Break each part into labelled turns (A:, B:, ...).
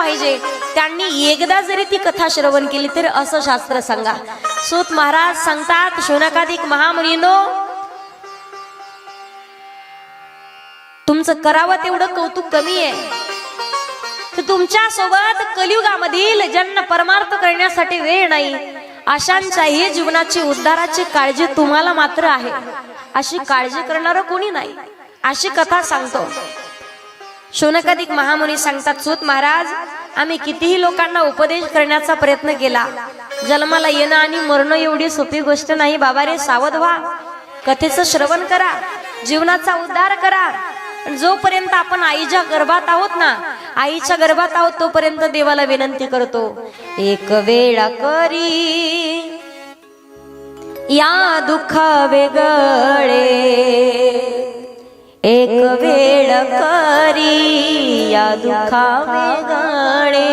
A: पाहिजे. त्यांनी एकदा जरी ती कथा श्रवण केली तरी असं शास्त्र सांगा. सूत महाराज सांगतात शोनकाधिक महामुनीनो तुमचं करावं तेवढं कौतुक कमी आहे. तर तुमच्यासोबत कलियुगामधील ज्यांना परमार्थ करण्यासाठी वेळ नाही अशांच्याही जीवनाची उद्धाराची काळजी तुम्हाला मात्र आहे. अशी काळजी करणार कोणी नाही. अशी कथा सांगतो. शोनकाधिक महामुनी सांगतात सूत महाराज आम्ही कितीही लोकांना उपदेश करण्याचा प्रयत्न केला. जन्माला येणं आणि मरणं एवढी सोपी गोष्ट नाही बाबा रे सावध व्हा. कथेचं श्रवण करा जीवनाचा उद्धार करा. जोपर्यंत आपण आईच्या गर्भात आहोत ना आईच्या गर्भात आहोत तोपर्यंत देवाला विनंती करतो एक वेळा करी या दुःख वेगळे. एक वेळ करी या दुःखा वेगळे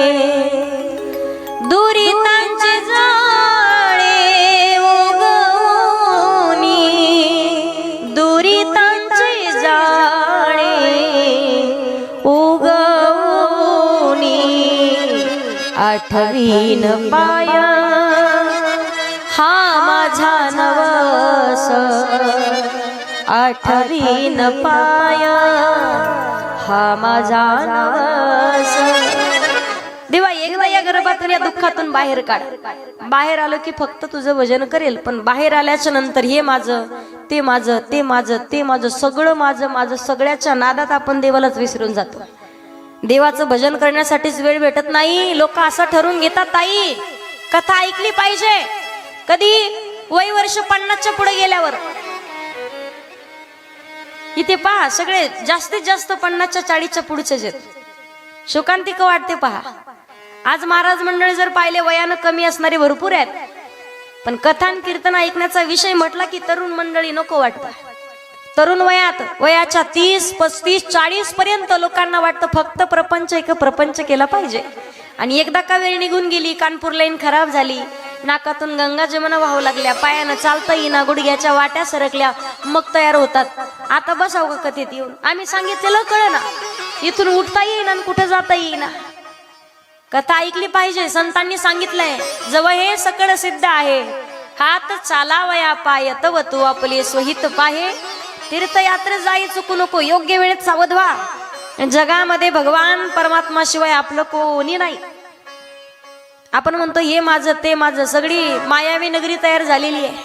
A: दुरितांचे जाळे उगवूनी. दुरितांचे जाळे उगवूनी. आठवीन पाय आठवीन पाया. हा माझा नवस. देवा एकदा या गर्भातून या दुःखातून बाहेर काढ. बाहेर आलो की फक्त तुझं भजन करेल पण बाहेर आल्याच्यानंतर हे माझं ते माझं ते माझं ते माझं सगळं माझं माझं सगळ्याच्या नादात आपण देवालाच विसरून जातो. देवाचं भजन करण्यासाठीच वेळ भेटत नाही. लोक असं ठरवून घेतात ताई कथा ऐकली पाहिजे. कधी? वय वर्ष पन्नासच्या पुढे गेल्यावर. इथे पहा सगळे जास्तीत जास्त पन्नासच्या चाळीसच्या पुढचेच आहेत. शोकांतिक वाटते पहा. आज महाराज मंडळी जर पाहिले वयानं कमी असणारे भरपूर आहेत. पण कथान कीर्तन ऐकण्याचा विषय म्हटला की तरुण मंडळी नको वाटतं. तरुण वयात वयाच्या तीस पस्तीस चाळीस पर्यंत लोकांना वाटतं फक्त प्रपंच एक प्रपंच केला पाहिजे. आणि एकदा का वेळ निघून गेली कानपूर लाईन खराब झाली. नाकातून गंगा जमुना वाहू लागल्या. पायानं चालता येईना गुडघ्याच्या वाट्या सरकल्या. मग तयार होतात. आता बसाव का कथेत येऊन? आम्ही सांगितलेलं कळ ना इथून उठता येईना आणि कुठं जाता येईना. कथा ऐकली पाहिजे संतांनी सांगितलंय. जवळ हे सकळ सिद्ध आहे. हात चालावया पाय तव तू आपले स्वहित पाहे. तीर्थयात्रे जाई चुकू नको योग्य वेळेत सावध व्हा. जगामध्ये भगवान परमात्मा शिवाय आपलं कोणी नाही. आपण म्हणतो हे माझं ते माझं. सगळी मायावी नगरी तयार झालेली आहे.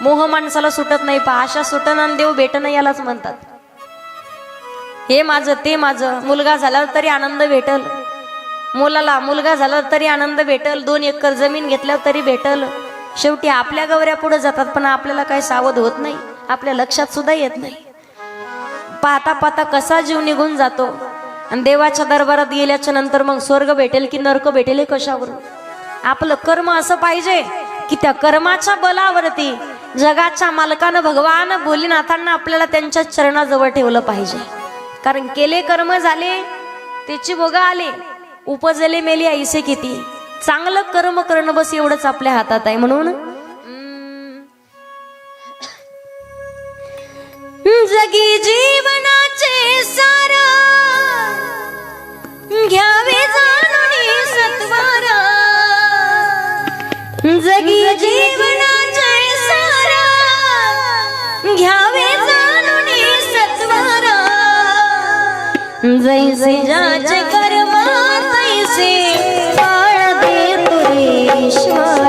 A: मोह माणसाला सुटत नाही पहा अशा सुटन आणि देव भेटणं यालाच म्हणतात. हे माझं ते माझं. मुलगा झाला तरी आनंद भेटल. मुलाला मुलगा झाला तरी आनंद भेटल. दोन एकर जमीन घेतल्यावर तरी भेटल. शेवटी आपल्या गवऱ्या पुढे जातात पण आपल्याला काही सावध होत नाही. आपल्या लक्षात सुद्धा येत नाही. पाहता पाहता कसा जीव निघून जातो? आणि देवाच्या दरबारात गेल्याच्यानंतर मग स्वर्ग भेटेल की नरक भेटेल हे कशावरून? आपलं कर्म असं पाहिजे की त्या कर्माच्या बलावरती जगाच्या मालकानं भगवान भोलीनाथांना आपल्याला त्यांच्या चरणाजवळ ठेवलं पाहिजे. कारण केले कर्म झाले त्याची बोगा आले उपजले मेली ऐसे किती. चांगलं कर्म करणं बस एवढंच आपल्या हातात आहे म्हणून जगी जीवनाचे सार घ्यावे जाणून सत्वार. जगी जीवनाचे सार घ्यावे जाणून सत्वार. जैसे जाच कर्म तैसे पाळ दे तुरेश्वर.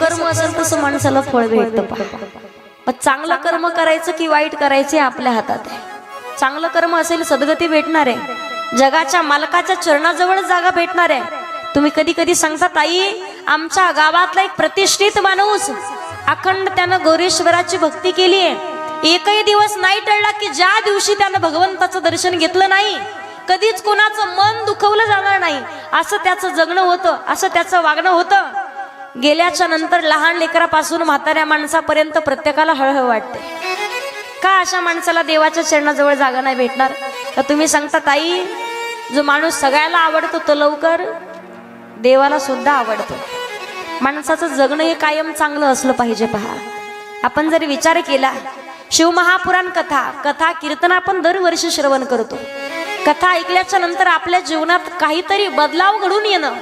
A: कर्म असेल तसं माणसाला फळ भेटतं पहा. चांगलं कर्म करायचं की वाईट करायचं आपल्या हातात आहे. चांगलं कर्म असेल सद्गती भेटणार आहे. जगाच्या मालकाच्या चरणाजवळ जागा भेटणार आहे. तुम्ही कधी कधी सांगता ताई आमच्या गावातला एक प्रतिष्ठित माणूस अखंड त्यानं गौरेश्वराची भक्ती केली आहे. एकही दिवस नाही टळला की ज्या दिवशी त्यानं भगवंताचं दर्शन घेतलं नाही कधीच कोणाचं मन दुखवलं जाणार नाही. असं त्याचं जगणं होतं असं त्याचं वागणं होतं. गेल्याच्यानंतर लहान लेकरापासून म्हाताऱ्या माणसापर्यंत प्रत्येकाला हळहळ वाटते. का अशा माणसाला देवाच्या चरणाजवळ जागा नाही भेटणार? तर तुम्ही सांगता ताई जो माणूस सगळ्याला आवडतो तो लवकर देवाला सुद्धा आवडतो. माणसाचं जगणं हे कायम चांगलं असलं पाहिजे पहा. आपण जर विचार केला शिवमहापुराण कथा कथा कीर्तन आपण दरवर्षी श्रवण करतो. कथा ऐकल्याच्या नंतर आपल्या जीवनात काहीतरी बदलाव घडून येणं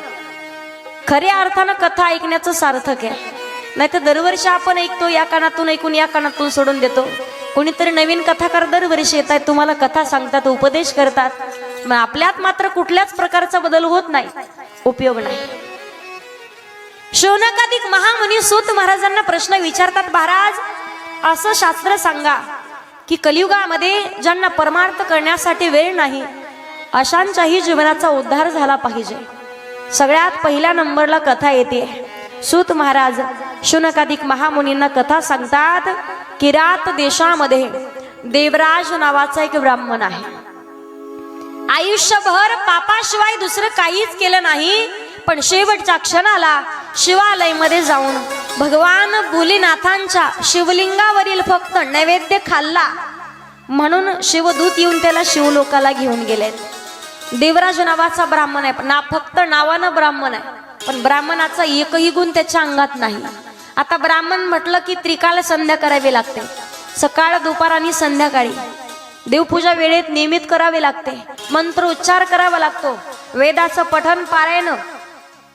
A: खऱ्या अर्थानं कथा ऐकण्याचं सार्थक आहे. नाही तर दरवर्षी आपण ऐकतो या कानातून ऐकून या कानातून सोडून देतो. कोणीतरी नवीन कथाकार दरवर्षी येत आहेत तुम्हाला कथा सांगतात उपदेश करतात. मग आपल्यात मात्र कुठल्याच प्रकारचा बदल होत नाही उपयोग नाही. शौनकाधिक महामुनी सूत महाराजांना प्रश्न विचारतात महाराज असं शास्त्र सांगा की कलियुगामध्ये ज्यांना परमार्थ करण्यासाठी वेळ नाही अशांच्याही जीवनाचा उद्धार झाला पाहिजे. सगळ्यात पहिल्या नंबरला कथा येते. सूत महाराज शुनकाधिक महामुनींना कथा सांगतात किरात देशामध्ये देवराज नावाचा एक ब्राह्मण आहे. आयुष्यभर पापाशिवाय दुसरं काहीच केलं नाही पण शेवटच्या क्षणाला शिवालयमध्ये जाऊन भगवान भोलेनाथांच्या शिवलिंगावरील फक्त नैवेद्य खाल्ला. म्हणून शिवदूत येऊन त्याला शिवलोकाला घेऊन गेलेत. देवराज नावाचा ब्राह्मण आहे. ना फक्त नावानं ब्राह्मण आहे पण ब्राह्मणाचा एकही गुण त्याच्या अंगात नाही. आता ब्राह्मण म्हटलं की त्रिकाळ संध्या करावी लागते. सकाळ दुपार आणि संध्याकाळी. देवपूजा वेळेत नियमित करावे लागते. मंत्र उच्चार करावा लागतो. वेदाचं पठन पारायण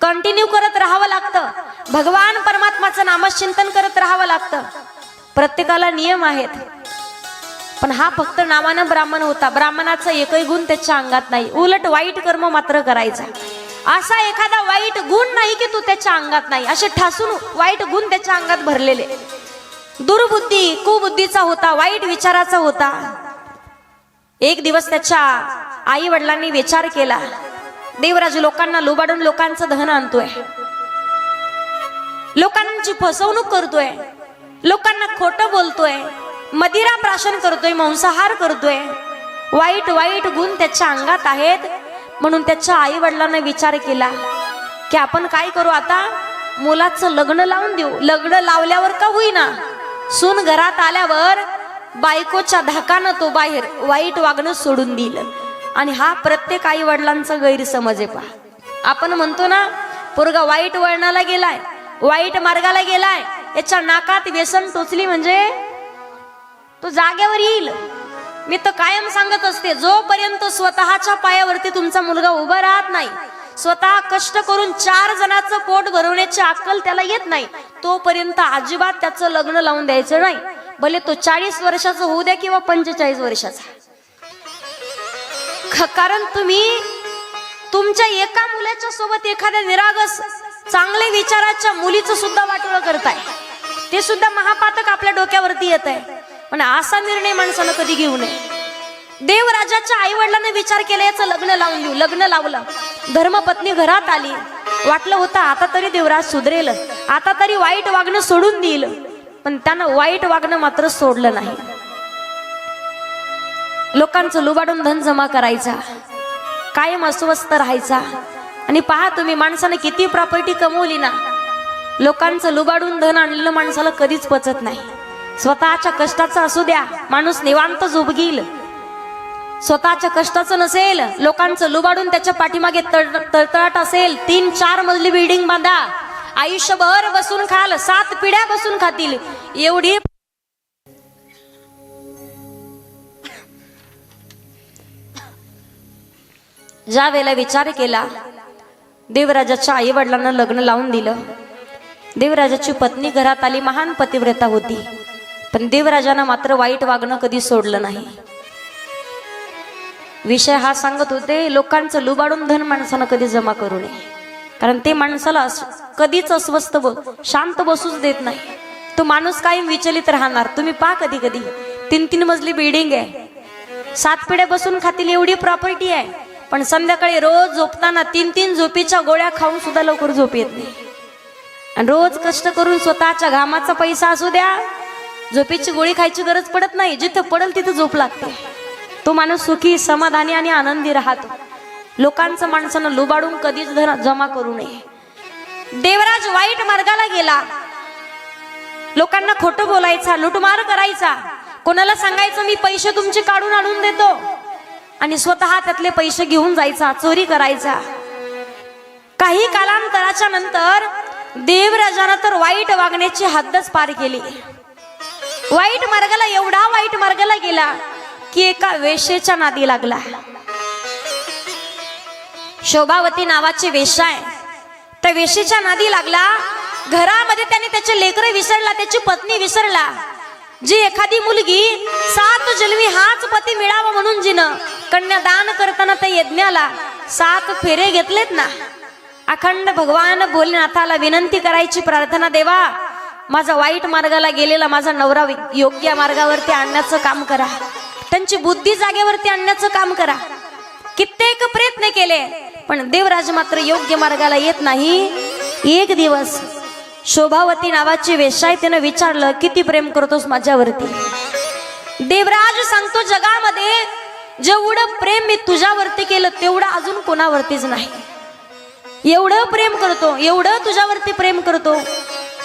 A: कंटिन्यू करत राहावं लागतं. भगवान परमात्माचं नामचिंतन करत राहावं लागतं. प्रत्येकाला नियम आहेत. पण हा फक्त नावानं ब्राह्मण होता. ब्राह्मणाचा एकही गुण त्याच्या अंगात नाही. उलट वाईट कर्म मात्र करायचा. असा एखादा वाईट गुण नाही की तू त्याच्या अंगात नाही. असे ठासून वाईट गुण त्याच्या अंगात भरलेले. दुर्बुद्धी कुबुद्धीचा होता वाईट विचाराचा होता. एक दिवस त्याच्या आई वडिलांनी विचार केला देवराज लोकांना लुबाडून लोकांचं धन आणतोय. लोकांची फसवणूक करतोय. लोकांना खोटं बोलतोय. मदिरा प्राशन करतोय मांसाहार करतोय. वाईट वाईट गुण त्याच्या अंगात आहेत म्हणून त्याच्या आई वडिलांना विचार केला की आपण काय करू आता? मुलाचं लग्न लावून देऊ. लग्न लावल्यावर का होईना? सून घरात आल्यावर बायकोच्या धाकानं तो बाहेर वाईट वागणं सोडून दिलं. आणि हा प्रत्येक आई वडिलांचा गैरसमज आहे पहा. आपण म्हणतो ना पोरगा वाईट वळणाला गेलाय वाईट मार्गाला गेलाय याच्या नाकात व्यसन टोचली म्हणजे तो जागेवर येईल. मी तर कायम सांगत असते जोपर्यंत स्वतःच्या पायावरती तुमचा मुलगा उभा राहत नाही स्वतः कष्ट करून चार जणांचं पोट भरवण्याची अक्कल त्याला येत नाही तोपर्यंत अजिबात त्याचं लग्न लावून द्यायचं नाही. भले तो चाळीस वर्षाचा होऊ द्या किंवा पंचेचाळीस वर्षाचा. कारण तुम्ही तुमच्या एका मुलाच्या सोबत एखाद्या निरागस चांगले विचाराच्या मुलीचं सुद्धा वाटोळं करताय. ते सुद्धा महापातक आपल्या डोक्यावरती येत आहे पण असा निर्णय माणसानं कधी घेऊ नये. देवराजाच्या आई वडिलांनी विचार केला याचं लग्न लावून देऊ लग्न लावलं. धर्मपत्नी घरात आली. वाटलं होतं आता तरी देवराज सुधरेल आता तरी वाईट वागणं सोडून देईल. पण त्यानं वाईट वागणं मात्र सोडलं नाही. लोकांचं लुबाडून धन जमा करायचा. कायम अस्वस्थ राहायचा. आणि पहा तुम्ही माणसानं किती प्रॉपर्टी कमवली ना. लोकांचं लुबाडून धन आणलेलं माणसाला कधीच पचत नाही. स्वतःच्या कष्टाचं असू द्या. माणूस निवांत झोपगील. स्वतःच्या कष्टाचं नसेल लोकांचं लुबाडून त्याच्या पाठीमागे तळ- तळतळाट असेल तीन चार मजली बिल्डिंग बांधा. आयुष्यभर बसून खाल सात पिढ्या बसून खातील. एवढी ज्या वेळेला विचार केला देवराजाच्या आई वडिलांना लग्न लावून दिलं. देवराजाची पत्नी घरात आली महान पतिव्रता होती. पण देवराजानं मात्र वाईट वागणं कधी सोडलं नाही. विषय हा सांगत होते लोकांचं लुबाडून धन माणसानं कधी जमा करू नये. कारण ते माणसाला अस- कधीच अस्वस्थ ब शांत बसूच देत नाही. तो माणूस कायम विचलित राहणार. तुम्ही पहा कधी कधी. तीन तीन मजली बिल्डिंग आहे. सात पिढ्या बसून खातील एवढी प्रॉपर्टी आहे. पण संध्याकाळी रोज झोपताना तीन तीन झोपीच्या गोळ्या खाऊन सुद्धा लवकर झोप येत नाही. आणि रोज कष्ट करून स्वतःच्या घामाचा पैसा असू द्या झोपेची गोळी खायची गरज पडत नाही. जिथं पडल तिथं झोप लागते. तो माणूस सुखी समाधानी आणि आनंदी राहतो. लोकांचं माणसानं लुबाडून कधीच जमा करू नये. देवराज वाईट मार्गाला गेला. लोकांना खोटं बोलायचा लुटमार करायचा. कोणाला सांगायचं मी पैसे तुमचे काढून आणून देतो. आणि स्वतः त्यातले पैसे घेऊन जायचा चोरी करायचा. काही कालांतराच्या नंतर देवराजानं तर वाईट वागण्याची हद्दच पार केली. वाईट मार्गाला एवढा वाईट मार्गाला गेला की एका वेशेच्या नादी लागला. शोभावती नावाची वेश्या आहे. त्या वेशीच्या नादी लागला. घरामध्ये त्याने त्याचे लेकर विसरला त्याची पत्नी विसरला. जी एखादी मुलगी सात जन्मी हाच पती मिळावा म्हणून जिनं कन्यादान करताना त्या यज्ञाला सात फेरे घेतलेत ना. अखंड भगवान भोलेनाथाला विनंती करायची प्रार्थना देवा. माझा वाईट मार्गाला गेलेला माझा नवरा योग्य मार्गावरती आणण्याचं काम करा. त्यांची बुद्धी जागेवरती आणण्याचं काम करा. कित्येक प्रयत्न केले पण देवराज मात्र योग्य मार्गाला येत नाही. एक दिवस शोभावती नावाची वेशाय आहे त्यानं विचारलं किती प्रेम करतोस माझ्यावरती? देवराज सांगतो जगामध्ये जेवढं प्रेम मी तुझ्यावरती केलं तेवढं अजून कोणावरतीच नाही. एवढं प्रेम करतो एवढं तुझ्यावरती प्रेम करतो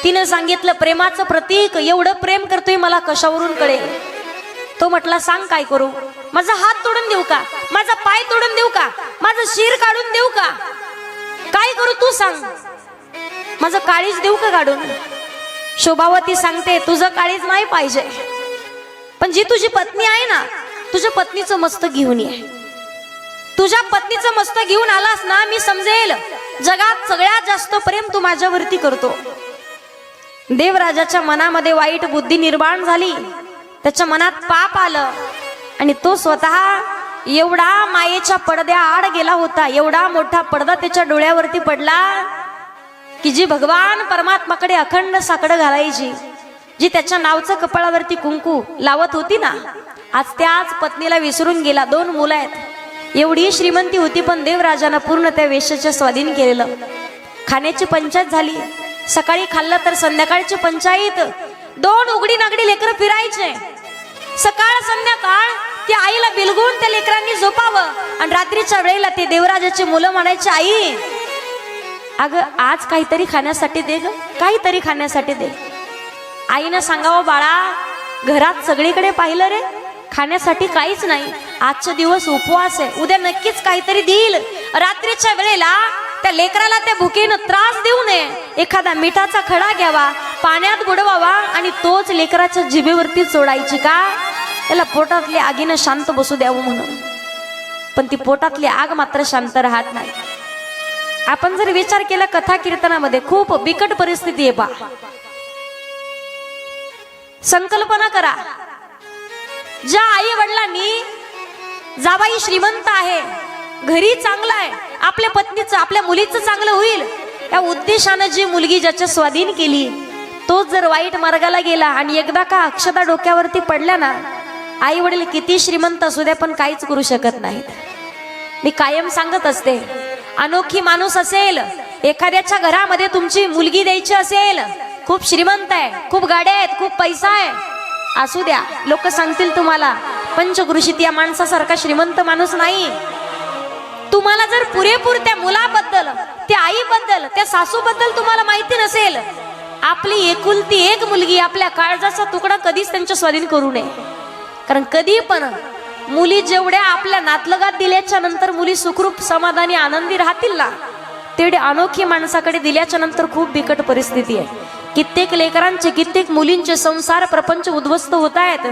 A: तिनं सांगितलं प्रेमाचं प्रतीक एवढं प्रेम करतोय मला कशावरून कळेल? तो म्हटला सांग काय करू? माझा हात तोडून देऊ का? माझा पाय तोडून देऊ का? माझं शिर काढून देऊ का? काय करू तू सांग? माझं काळीज देऊ का काढून? शोभावती सांगते तुझं काळीज नाही पाहिजे. पण जी तुझी पत्नी आहे ना तुझ्या पत्नीचं मस्त घेऊन ये. तुझ्या पत्नीचं मस्त घेऊन आलास ना मी समजेल. जगात सगळ्यात जास्त प्रेम तू माझ्यावरती करतो. देवराजाच्या मनामध्ये वाईट बुद्धी निर्माण झाली. त्याच्या मनात पाप आलं. आणि तो स्वतः एवढा मायेच्या पडद्या आड गेला होता. एवढा मोठा पडदा त्याच्या डोळ्यावरती पडला की जी भगवान परमात्माकडे अखंड साकडं घालायची जी त्याच्या नावचं कपाळावरती कुंकू लावत होती ना आज त्याच पत्नीला विसरून गेला. दोन मुलं आहेत. एवढी श्रीमंती होती पण देवराजानं पूर्ण त्या वेशाच्या स्वाधीन केलेलं. खाण्याची पंचायत झाली. सकाळी खाल्लं तर संध्याकाळची पंचायत. दोन उघडी नागडी लेकरं फिरायचे. सकाळ संध्याकाळ त्या आईला बिलगून त्या लेकरांनी झोपावं. आणि रात्रीच्या वेळेला ते देवराजाची मुलं म्हणायची आई अगं आज काहीतरी खाण्यासाठी दे ग. काहीतरी खाण्यासाठी दे. आईनं सांगावं बाळा घरात सगळीकडे पाहिलं रे. खाण्यासाठी काहीच नाही. आजचा दिवस उपवास आहे. उद्या नक्कीच काहीतरी देईल. रात्रीच्या वेळेला त्या लेकराला त्या भुकेनं त्रास देऊ नये. एखादा मिठाचा खडा घ्यावा पाण्यात बुडवावा आणि तोच लेकराच्या जिभेवरती चोडायची का? त्याला पोटातली आगीनं शांत बसू द्यावं म्हणून. पण ती पोटातली आग मात्र शांत राहत नाही. आपण जर विचार केला कथा कीर्तनामध्ये खूप बिकट परिस्थिती आहे बा. संकल्पना करा. ज्या आई वडिलांनी जाबाई श्रीमंत आहे घरी चांगला आहे आपल्या पत्नीचं आपल्या मुलीचं चांगलं होईल. या उद्देशानं जी मुलगी ज्याच्या स्वाधीन केली तोच जर वाईट मार्गाला गेला आणि एकदा का अक्षता डोक्यावरती पडल्या ना आई वडील किती श्रीमंत असू द्या पण काहीच करू शकत नाहीत. मी कायम सांगत असते अनोखी माणूस असेल एखाद्याच्या घरामध्ये तुमची मुलगी द्यायची असेल खूप श्रीमंत आहे खूप गाड्या आहेत खूप पैसा आहे. असू द्या लोक सांगतील तुम्हाला पंचकृषीत या माणसासारखा श्रीमंत माणूस नाही. तुम्हाला जर पुरेपूर त्या मुलाबद्दल त्या आईबद्दल त्या सासूबद्दल तुम्हाला माहिती नसेल आपली एकुलती एक मुलगी आपल्या काळजाचा तुकडा कधीच त्यांच्या स्वाधीन करू नये. कारण कधी पण मुली जेवढ्या आपल्या नातलगात दिल्याच्या नंतर मुली सुखरूप समाधानी आनंदी राहतील ना तेवढे अनोखी माणसाकडे दिल्याच्या नंतर खूप बिकट परिस्थिती आहे. कित्येक लेकरांचे कित्येक मुलींचे संसार प्रपंच उद्ध्वस्त होत आहेत.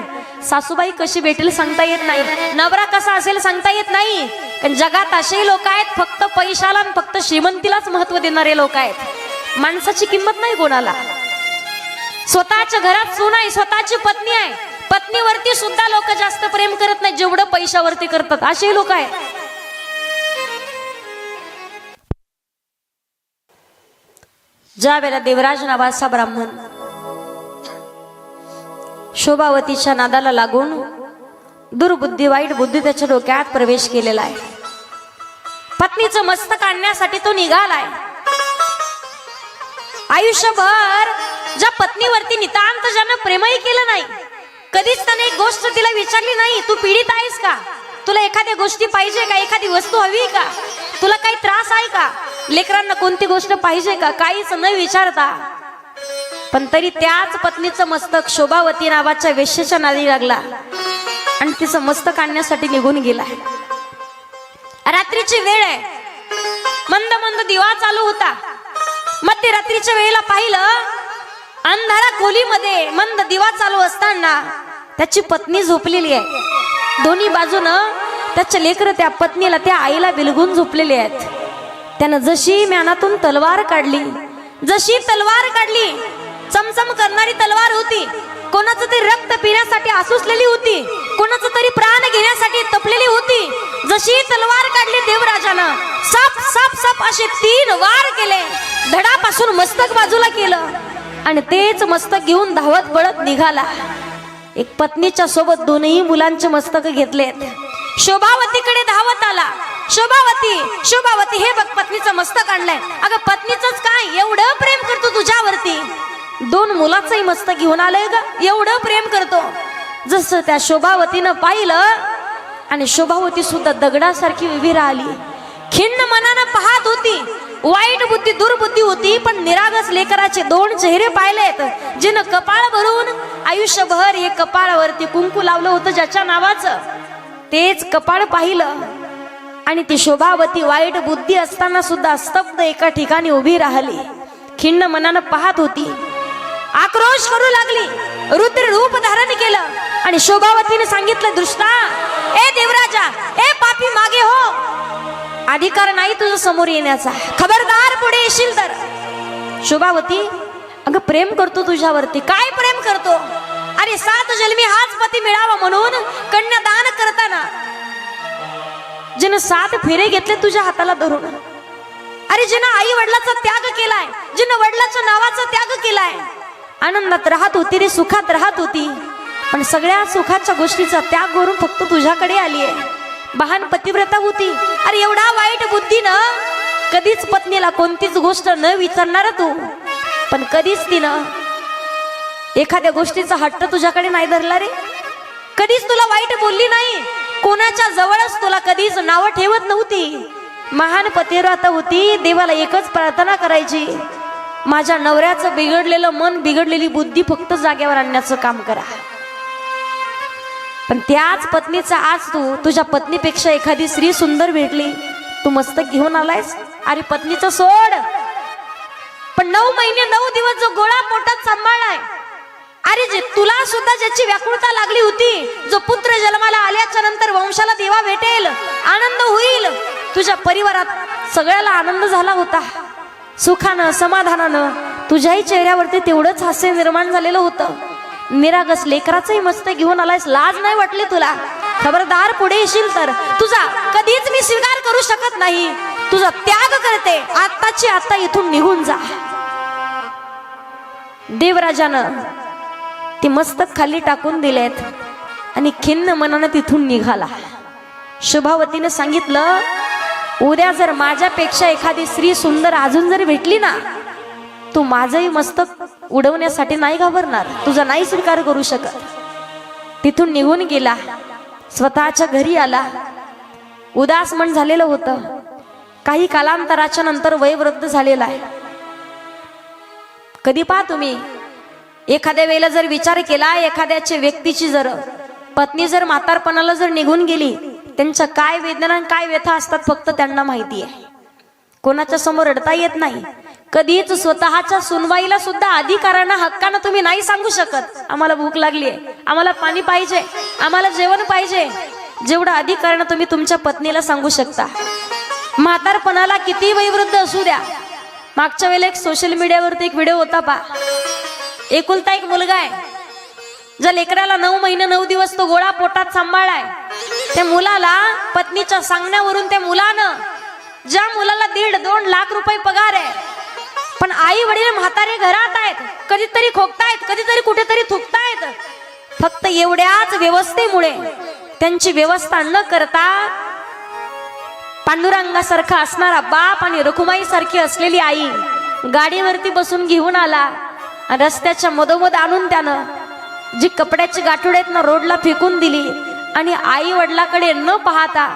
A: सासूबाई कशी भेटेल सांगता येत नाही. नवरा कसा असेल सांगता येत नाही. कारण जगात असेही लोक आहेत फक्त पैशाला आणि फक्त श्रीमंतीलाच महत्त्व देणारे लोक आहेत. माणसाची किंमत नाही कोणाला. स्वतःच्या घरात सून आहे स्वतःची पत्नी आहे. पत्नीवरती सुद्धा लोक जास्त प्रेम करत नाही जेवढं पैशावरती करतात. असेही लोक आहेत. ज्या वेळेला देवराज नावाचा ब्राह्मण शोभावतीच्या नादाला लागून दुर्बुद्धी वाईट बुद्धी त्याच्या डोक्यात प्रवेश केलेला आहे. पत्नीचं मस्तक आणण्यासाठी तो निघालाय. आयुष्यभर ज्या पत्नीवरती नितांत ज्यानं प्रेमही केलं नाही कधीच त्याने एक गोष्ट तिला विचारली नाही तू पीडित आहेस का? तुला एखाद्या गोष्टी पाहिजे का? एखादी वस्तू हवी का? तुला काही त्रास आहे का? लेकरांना कोणती गोष्ट पाहिजे का? काहीच न विचारता. पण तरी त्याच पत्नीचं मस्तक शोभावती नावाच्या वेश्याच्या नादी लागला. आणि तिचं मस्तक आणण्यासाठी निघून गेला. रात्रीची वेळ आहे. मंद मंद दिवा चालू होता. मध्यरात्रीच्या वेळेला पाहिलं अंधारा खोलीमध्ये मंद दिवा चालू असताना त्याची पत्नी झोपलेली आहे. दोन्ही बाजूनं त्याच्या लेकरं त्या पत्नीला त्या आईला बिलगून झोपलेले आहेत. त्यानं जशी म्यानातून तलवार काढली जशी तलवार काढली चमचम करणारी तलवार होती. कोणाचं तरी रक्त पिण्यासाठी आसुसलेली होती कोणाचं तरी प्राण घेण्यासाठी तपलेली होती. जशी तलवार काढली देवराजानं साप सप सप असे तीन वार केले. धडापासून मस्तक बाजूला केलं. आणि तेच मस्तक घेऊन धावत पळत निघाला. एक पत्नीच्या सोबत दोनही मुलांचे मस्तक घेतलेत. शोभावतीकडे धावत आला. शोभावती शोभावती हे बघ पत्नीचं मस्तक आणलंय. अगं पत्नीचंच काय? एवढं प्रेम करतो तुझ्यावरती. दोन मुलाचंही मस्तक घेऊन आलंय ग. एवढं प्रेम करतो. जसं त्या शोभावतीनं पाहिलं आणि शोभावती सुद्धा दगडासारखी उभी राहिली. खिन्न मनानं पाहत होती. वाईट बुद्धी दुर्बुद्धी होती पण निरागस लेकराचे दोन चेहरे पाहिलेत जिनं कपाळ भरून आयुष्यभर हे कपाळावरती कुंकू लावलं होतं ज्याच्या नावाचं. तेच कपाळ पाहिलं. आणि ती शोभावती वाईट बुद्धी असताना सुद्धा स्तब्ध एका ठिकाणी उभी राहिली. खिन्न मनानं पाहत होती. आक्रोश करू लागली. रुद्र रूप धारण केलं. आणि शोभावतीने सांगितलं दृष्टा ए देवराजा ए पापी मागे हो. अधिकार नाही तुझं समोर येण्याचा. खबरदार पुढे येशील तर. शोभावती अगं प्रेम करतो तुझ्यावरती. काय प्रेम करतो? अरे सात जन्मी हाच पती मिळावा म्हणून कन्यादान करताना. जिनं सात फेरे घेतले तुझ्या हाताला धरून. अरे जिनं आई वडिलाचा त्याग केलाय जिनं वडिलाच्या नावाचा त्याग केलाय. आनंदात राहत होती रे सुखात राहत होती. पण सगळ्या सुखाच्या गोष्टीचा त्याग करून फक्त तुझ्याकडे आली आहे बहान पतिव्रता होती. अरे एवढा वाईट बुद्धीनं कधीच पत्नीला कोणतीच गोष्ट न विचारणार तू. पण कधीच तिनं एखाद्या गोष्टीचा हट्ट तुझ्याकडे नाही धरला रे. कधीच तुला वाईट बोलली नाही. कोणाच्या जवळच तुला कधीच नावं ठेवत नव्हती. महान पतिव्रता होती देवाला एकच प्रार्थना करायची. माझ्या नवऱ्याचं बिघडलेलं मन बिघडलेली बुद्धी फक्त जागेवर आणण्याचं काम करा. पण त्याच पत्नीचा आज तू तुझ्या पत्नीपेक्षा एखादी स्त्री सुंदर भेटली. तू मस्तक घेऊन आलायस. अरे पत्नीचं सोड. पण नऊ महिने नऊ दिवस जो गोळा पोटात सांभाळलाय. अरे जे तुला सुद्धा ज्याची व्याकुळता लागली होती जो पुत्र जन्माला आल्याच्यानंतर वंशाला देवा भेटेल आनंद होईल. तुझ्या परिवारात सगळ्याला आनंद झाला होता. सुखानं समाधानानं तुझ्याही चेहऱ्यावरती तेवढंच हास्य निर्माण झालेलं होतं. निरागस लेकराचंही मस्त घेऊन आलायस लाज नाही वाटली तुला? खबरदार पुढे येशील तर. तुझा कधीच मी स्वीकार करू शकत नाही. तुझा त्याग करते. आत्ताची आता इथून निघून जा. देवराजानं ती मस्तक खाली टाकून दिलेत आणि खिन्न मनानं तिथून निघाला. शुभावतीनं सांगितलं उद्या जर माझ्यापेक्षा एखादी स्त्री सुंदर अजून जर भेटली ना तू माझंही मस्तक उडवण्यासाठी नाही घाबरणार. तुझा नाही स्वीकार करू शकत. तिथून निघून गेला. स्वतःच्या घरी आला. उदास मन झालेलं होतं. काही कालांतराच्या नंतर वयवृद्ध झालेला आहे. कधी पहा तुम्ही एखाद्या वेळेला जर विचार केला एखाद्याच्या व्यक्तीची जर पत्नी जर म्हातारपणाला जर निघून गेली त्यांच्या काय वेदना आणि काय व्यथा असतात फक्त त्यांना माहिती आहे. कोणाच्या समोर रडता येत नाही. कधीच स्वतःच्या सुनवाईला सुद्धा अधिकारांना हक्कानं तुम्ही नाही सांगू शकत. आम्हाला भूक लागली आहे आम्हाला पाणी पाहिजे. आम्हाला जेवण पाहिजे. जेवढं अधिकारानं तुम्ही तुमच्या पत्नीला सांगू शकता. म्हातारपणाला किती वयवृद्ध असू द्या. मागच्या वेळेला एक सोशल मीडियावरती एक व्हिडिओ होता पा एकुलता एक मुलगा आहे. ज्या लेकराला नऊ महिने नऊ दिवस तो गोळा पोटात सांभाळाय त्या मुलाला पत्नीच्या सांगण्यावरून त्या मुलानं ज्या मुलाला दीड दोन लाख रुपये पगार आहे पण आई वडील म्हातारे घरात आहेत. कधीतरी खोकतायत कधीतरी कुठेतरी थुकतायत. फक्त एवढ्याच व्यवस्थेमुळे त्यांची व्यवस्था न करता पांडुरंगासारखा असणारा बाप आणि रखुमाई सारखी असलेली आई गाडीवरती बसून घेऊन आला रस्त्याच्या मधोमध आणून त्यानं जी कपड्याची गाठोड आहेत ना रोडला फेकून दिली आणि आई वडिलाकडे न पाहता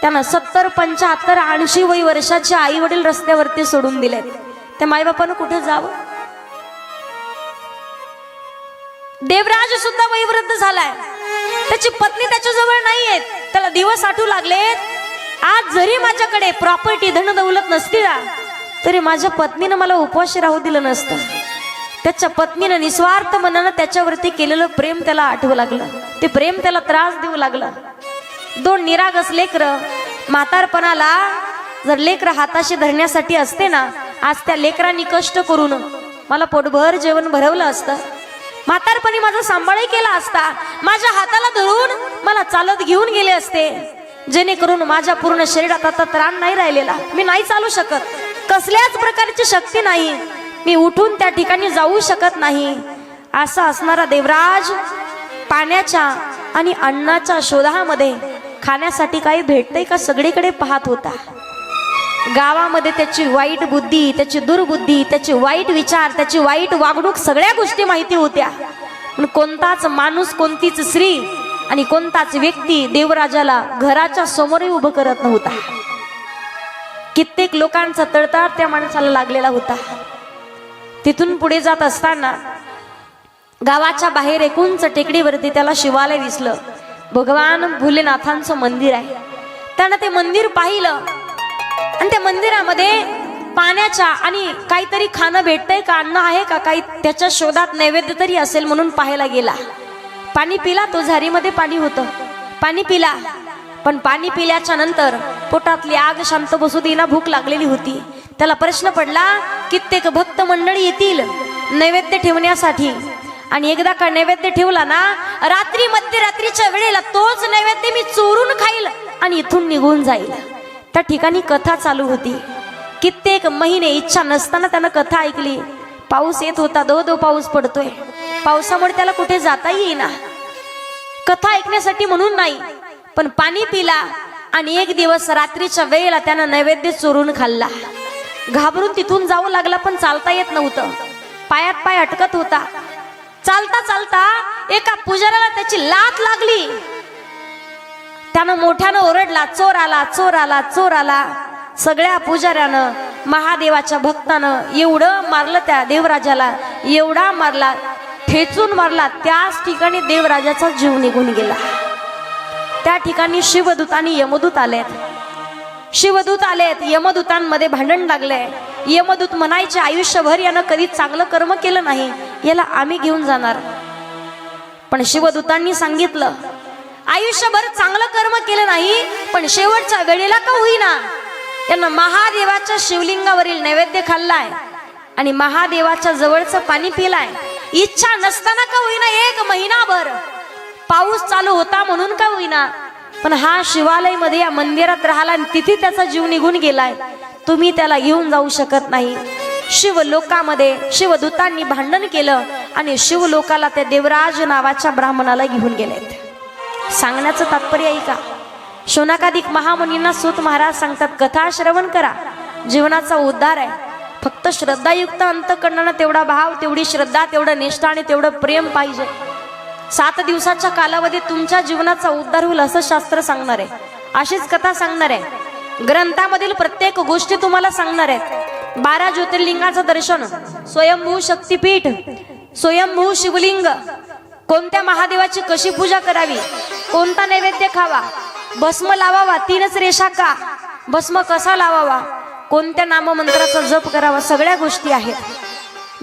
A: त्यानं सत्तर पंच्याहत्तर ऐंशी वय वर्षाचे आई वडील रस्त्यावरती सोडून दिलेत. त्या माईबापानं कुठे जावं? देवराज सुद्धा वयवृद्ध झालाय. त्याची पत्नी त्याच्याजवळ नाहीये त्याला दिवस आठवू लागलेत. आज जरी माझ्याकडे प्रॉपर्टी धन दौलत नसती ना तरी माझ्या पत्नीनं मला उपवाशी राहू दिलं नसतं. त्याच्या पत्नीनं निस्वार्थ मनानं त्याच्यावरती केलेलं प्रेम त्याला आठवू लागलं. ते प्रेम त्याला त्रास देऊ लागलं. दोन निरागस लेकर म्हातारपणाला जर लेकर हाताशी धरण्यासाठी असते ना आज त्या लेकरांनी कष्ट करून मला पोटभर जेवण भरवलं असतं. म्हातारपणी माझा सांभाळही केला असता. माझ्या हाताला धरून मला चालत घेऊन गेले असते. जेणेकरून माझ्या पूर्ण शरीरात आता त्राण नाही राहिलेला. मी नाही चालू शकत. कसल्याच प्रकारची शक्ती नाही. मी उठून त्या ठिकाणी जाऊ शकत नाही. असा असणारा देवराज पाण्याच्या आणि अन्नाच्या शोधामध्ये खाण्यासाठी काही भेटतंय का सगळीकडे पाहत होता. गावामध्ये त्याची वाईट बुद्धी त्याची दुर्बुद्धी त्याचे वाईट विचार त्याची वाईट वागणूक सगळ्या गोष्टी माहिती होत्या. पण कोणताच माणूस कोणतीच स्त्री आणि कोणताच व्यक्ती देवराजाला घराच्या समोरही उभं करत नव्हता. कित्येक लोकांचा तळतळ त्या माणसाला लागलेला होता. तिथून पुढे जात असताना गावाच्या बाहेर एकूणच टेकडीवरती त्याला शिवालय दिसलं. भगवान भोलेनाथांचं मंदिर आहे. त्यानं ते मंदिर पाहिलं. आणि त्या मंदिरामध्ये पाण्याच्या आणि काहीतरी खाणं भेटतंय का अन्न आहे का काही त्याच्या शोधात नैवेद्य तरी असेल म्हणून पाहायला गेला. पाणी पिला तो झारीमध्ये पाणी होतं. पाणी पिला. पण पाणी पिल्याच्या नंतर पोटातली आग शांत बसू देना भूक लागलेली होती. त्याला प्रश्न पडला कित्येक भक्त मंडळी येतील नैवेद्य ठेवण्यासाठी? आणि एकदा का नैवेद्य ठेवला ना रात्री मध्यरात्रीच्या वेळेला तोच नैवेद्य मी चोरून खाईल आणि इथून निघून जाईल. त्या ठिकाणी कथा चालू होती. कित्येक महिने इच्छा नसताना त्यानं कथा ऐकली. पाऊस येत होता दो दो पाऊस पडतोय. पावसामुळे त्याला कुठे जाता येईना. कथा ऐकण्यासाठी म्हणून नाही पण पाणी पिला आणि एक दिवस रात्रीच्या वेळेला त्यानं नैवेद्य चोरून खाल्ला. घाबरून तिथून जाऊ लागला पण चालता येत नव्हतं. पायात पाय अटकत होता. चालता चालता एका पुजाऱ्याला त्याची लात लागली. त्यानं मोठ्यानं ओरडला चोर आला चोर आला चोर आला सगळ्या पुजाऱ्यानं महादेवाच्या भक्तानं एवढं मारलं त्या देवराजाला एवढा मारला ठेचून मारला त्याच ठिकाणी देवराजाचा जीव निघून गेला. त्या ठिकाणी शिवदूत आणि यमदूत आलेत. शिवदूत आलेत यमदूतांमध्ये भांडण लागले यमदूत म्हणायचे आयुष्यभर यानं कधी चांगलं कर्म केलं नाही याला आम्ही घेऊन जाणार. पण शिवदूतांनी सांगितलं आयुष्यभर चांगलं कर्म केलं नाही पण शेवटच्या वेळेला का होईना. त्यांना महादेवाच्या शिवलिंगावरील नैवेद्य खाल्लाय आणि महादेवाच्या जवळचं पाणी पिलाय. इच्छा नसताना का होईना एक महिनाभर. पाऊस चालू होता म्हणून का होईना. पण हा शिवालयमध्ये या मंदिरात राहिला आणि तिथे त्याचा जीव निघून गेलाय. तुम्ही त्याला घेऊन जाऊ शकत नाही. शिवलोकामध्ये शिवदूतांनी भांडण केलं आणि शिवलोकाला त्या देवराज नावाच्या ब्राह्मणाला घेऊन गेलेत. सांगण्याचं तात्पर्य ऐका. शोनाकाधिक महामुनींना सूत महाराज सांगतात कथा श्रवण करा. जीवनाचा उद्धार आहे. फक्त श्रद्धायुक्त अंतकरणानं तेवढा भाव तेवढी श्रद्धा तेवढं निष्ठा आणि तेवढं प्रेम पाहिजे. सात दिवसाच्या कालावधीत तुमच्या जीवनाचा उद्धार होईल असं शास्त्र सांगणार आहे. अशीच कथा सांगणार आहे. ग्रंथामधील प्रत्येक गोष्टी तुम्हाला सांगणार आहेत. बारा ज्योतिर्लिंगाचं दर्शन स्वयंभू शक्तीपीठ स्वयंभू शिवलिंग कोणत्या महादेवाची कशी पूजा करावी? कोणता नैवेद्य खावा? भस्म लावावा तीनच रेषा का? भस्म कसा लावावा? कोणत्या नाममंत्राचा जप करावा? सगळ्या गोष्टी आहेत.